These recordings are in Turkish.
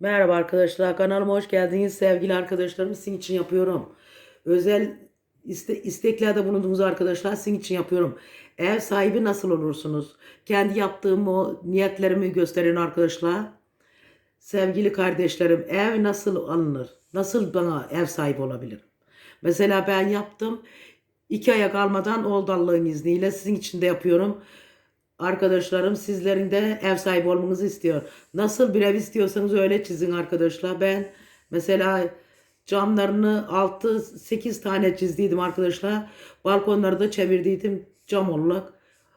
Merhaba arkadaşlar kanalıma hoş geldiniz sevgili arkadaşlarım sizin için yapıyorum. Özel iste, isteklerde bulunduğunuz arkadaşlar sizin için yapıyorum. Ev sahibi nasıl olursunuz? Kendi yaptığım o niyetlerimi gösterin arkadaşlar. Sevgili kardeşlerim ev nasıl alınır? Nasıl bana ev sahibi olabilirim? Mesela ben yaptım. iki aya kalmadan oldu Allah'ın izniyle sizin için de yapıyorum. Arkadaşlarım sizlerin de ev sahibi olmanızı istiyor. Nasıl bir ev istiyorsanız öyle çizin arkadaşlar. Ben mesela camlarını 6-8 tane çizdiydim arkadaşlar. Balkonları da çevirdiydim cam olarak.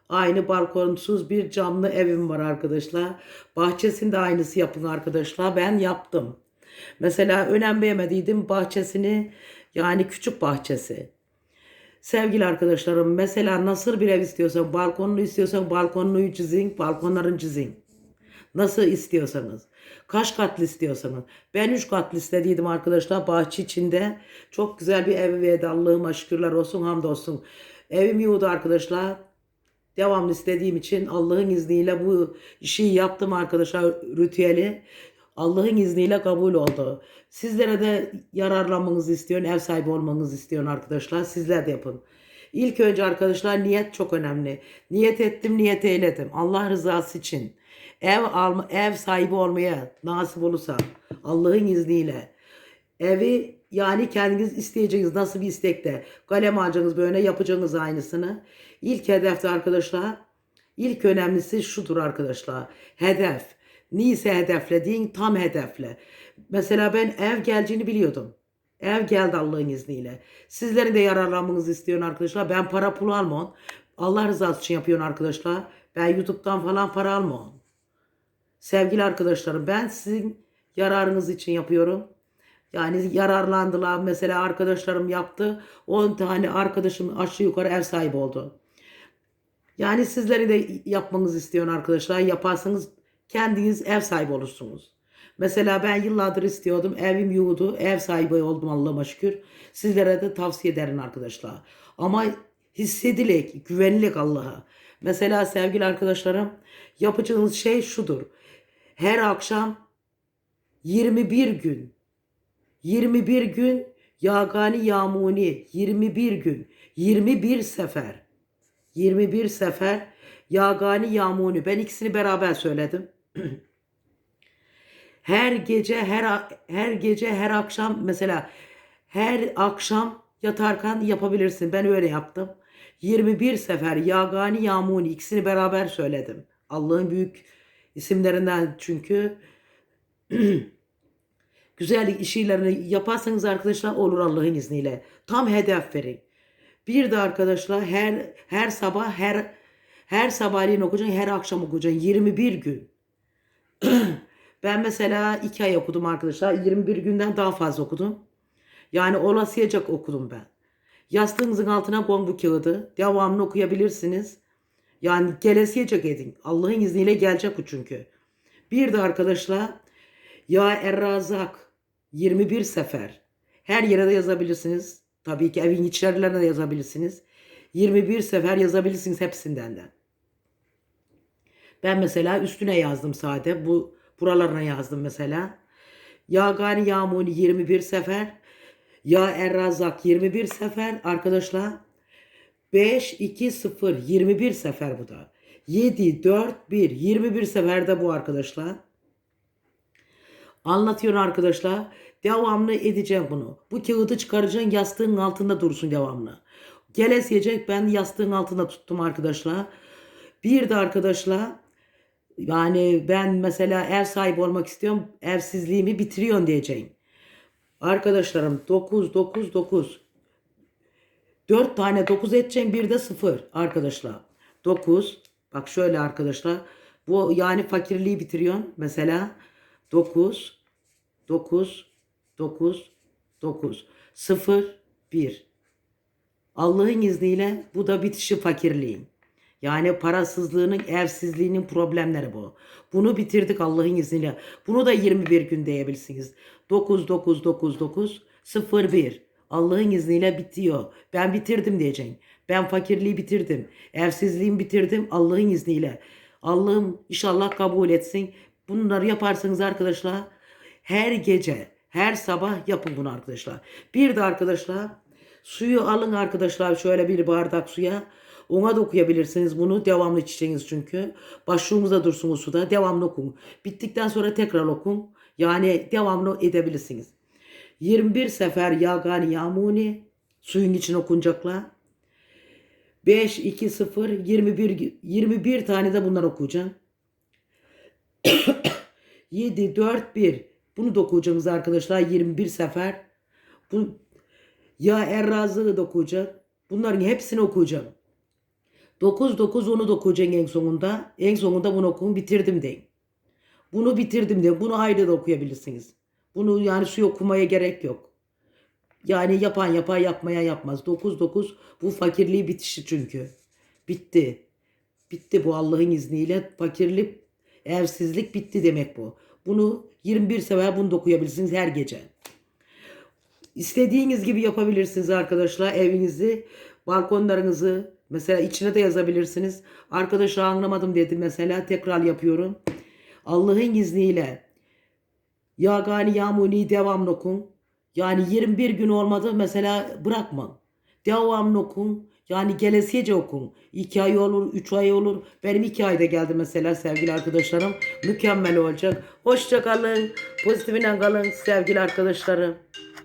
Aynı balkonsuz bir camlı evim var arkadaşlar. Bahçesinde aynısı yapın arkadaşlar. Ben yaptım. Mesela önem vermediydim bahçesini yani küçük bahçesi. Sevgili arkadaşlarım mesela nasıl bir ev istiyorsan balkonlu istiyorsan balkonluyu çizin balkonların çizin. Nasıl istiyorsanız. Kaç katlı istiyorsanız. Ben 3 katlı istediydim arkadaşlar bahçe içinde. Çok güzel bir ev verdi Allah'ıma şükürler olsun hamdolsun. Evim yoğdu arkadaşlar. Devamlı istediğim için Allah'ın izniyle bu işi yaptım arkadaşlar ritüeli. Allah'ın izniyle kabul oldu. Sizlere de yararlanmanızı istiyorum. Ev sahibi olmanızı istiyorum arkadaşlar. Sizler de yapın. İlk önce arkadaşlar niyet çok önemli. Niyet ettim, niyet eyledim. Allah rızası için. Ev alma, ev sahibi olmaya nasip olursa Allah'ın izniyle. Evi yani kendiniz isteyeceğiniz nasıl bir istekte. Kalem alacaksınız böyle yapacaksınız aynısını. İlk hedefte arkadaşlar. ilk önemlisi şudur arkadaşlar. Hedef. Neyse hedeflediğin tam hedefle. Mesela ben ev geleceğini biliyordum. Ev geldi Allah'ın izniyle. Sizlerin de yararlanmanızı istiyorum arkadaşlar. Ben para pul almam. Allah rızası için yapıyorum arkadaşlar. Ben YouTube'dan falan para almam. Sevgili arkadaşlarım ben sizin yararınız için yapıyorum. Yani yararlandılar. Mesela arkadaşlarım yaptı. 10 tane arkadaşım aşağı yukarı ev sahibi oldu. Yani sizleri de yapmanızı istiyorum arkadaşlar. Yaparsanız kendiniz ev sahibi olursunuz. Mesela ben yıllardır istiyordum. Evim yoğdu. Ev sahibi oldum Allah'ıma şükür. Sizlere de tavsiye ederim arkadaşlar. Ama hissedilek, güvenlik Allah'a. Mesela sevgili arkadaşlarım yapacağınız şey şudur. Her akşam 21 gün 21 gün Yagani Yamuni 21 gün 21 sefer 21 sefer Yagani Yamuni ben ikisini beraber söyledim. her gece her her gece her akşam mesela her akşam yatarken yapabilirsin. Ben öyle yaptım. 21 sefer Yagani Yamuni ikisini beraber söyledim. Allah'ın büyük isimlerinden çünkü güzellik işlerini yaparsanız arkadaşlar olur Allah'ın izniyle. Tam hedef verin. Bir de arkadaşlar her her sabah her her sabahleyin okuyacaksın, her akşam okuyacaksın. 21 gün. ben mesela 2 ay okudum arkadaşlar. 21 günden daha fazla okudum. Yani olasıyacak okudum ben. Yastığınızın altına koyun bu kağıdı. Devamını okuyabilirsiniz. Yani gelesiyecek edin. Allah'ın izniyle gelecek bu çünkü. Bir de arkadaşlar ya Errazak 21 sefer. Her yere de yazabilirsiniz. Tabii ki evin içerilerine de yazabilirsiniz. 21 sefer yazabilirsiniz hepsinden de. Ben mesela üstüne yazdım sade. Bu buralarına yazdım mesela. Ya Gani Yamuni 21 sefer. Ya Errazak 21 sefer arkadaşlar. 5 2 0 21 sefer bu da. 7 4 1 21 seferde bu arkadaşlar. Anlatıyorum arkadaşlar. Devamlı edeceğim bunu. Bu kağıdı çıkaracaksın yastığın altında dursun devamlı. Gelesiyecek ben yastığın altında tuttum arkadaşlar. Bir de arkadaşlar yani ben mesela ev sahibi olmak istiyorum. Evsizliğimi bitiriyorsun diyeceğim. Arkadaşlarım 9 9 9 4 tane 9 edeceğim bir de 0 arkadaşlar. 9 bak şöyle arkadaşlar. Bu yani fakirliği bitiriyorsun. Mesela 9 9 9 9 0 1 Allah'ın izniyle bu da bitişi fakirliğin. Yani parasızlığının, evsizliğinin problemleri bu. Bunu bitirdik Allah'ın izniyle. Bunu da 21 gün diyebilirsiniz. 9 9 9 9 0 1 Allah'ın izniyle bitiyor. Ben bitirdim diyeceksin. Ben fakirliği bitirdim. Evsizliğimi bitirdim Allah'ın izniyle. Allah'ım inşallah kabul etsin. Bunları yaparsanız arkadaşlar Her gece, her sabah yapın bunu arkadaşlar. Bir de arkadaşlar suyu alın arkadaşlar şöyle bir bardak suya. Ona da okuyabilirsiniz bunu. Devamlı içeceğiniz çünkü. Başlığımızda dursun o suda. Devamlı okun. Bittikten sonra tekrar okun. Yani devamlı edebilirsiniz. 21 sefer yagani yamuni suyun için okunacaklar. 5, 2, 0, 21, 21 tane de bunlar okuyacağım. 7, 4, 1. Bunu da okuyacağız arkadaşlar 21 sefer. Bu, ya Errazı'yı da okuyacağım. Bunların hepsini okuyacağım. 9, 9, onu da okuyacağım en sonunda. En sonunda bunu okuyun bitirdim deyin. Bunu bitirdim deyin. Bunu ayrı da okuyabilirsiniz. Bunu yani suyu okumaya gerek yok. Yani yapan yapar yapmaya yapmaz. 9 9 bu fakirliği bitişi çünkü. Bitti. Bitti bu Allah'ın izniyle fakirlik, evsizlik bitti demek bu. Bunu 21 sefer bunu da okuyabilirsiniz her gece. İstediğiniz gibi yapabilirsiniz arkadaşlar evinizi, balkonlarınızı mesela içine de yazabilirsiniz. Arkadaşlar anlamadım dedi mesela tekrar yapıyorum. Allah'ın izniyle Yagani Yamuni devamlı okun. Yani 21 gün olmadı mesela bırakma. Devamlı okun. Yani gelesiye okun. 2 ay olur, 3 ay olur. Benim 2 ayda geldi mesela sevgili arkadaşlarım. Mükemmel olacak. Hoşça kalın. Pozitifine kalın sevgili arkadaşlarım.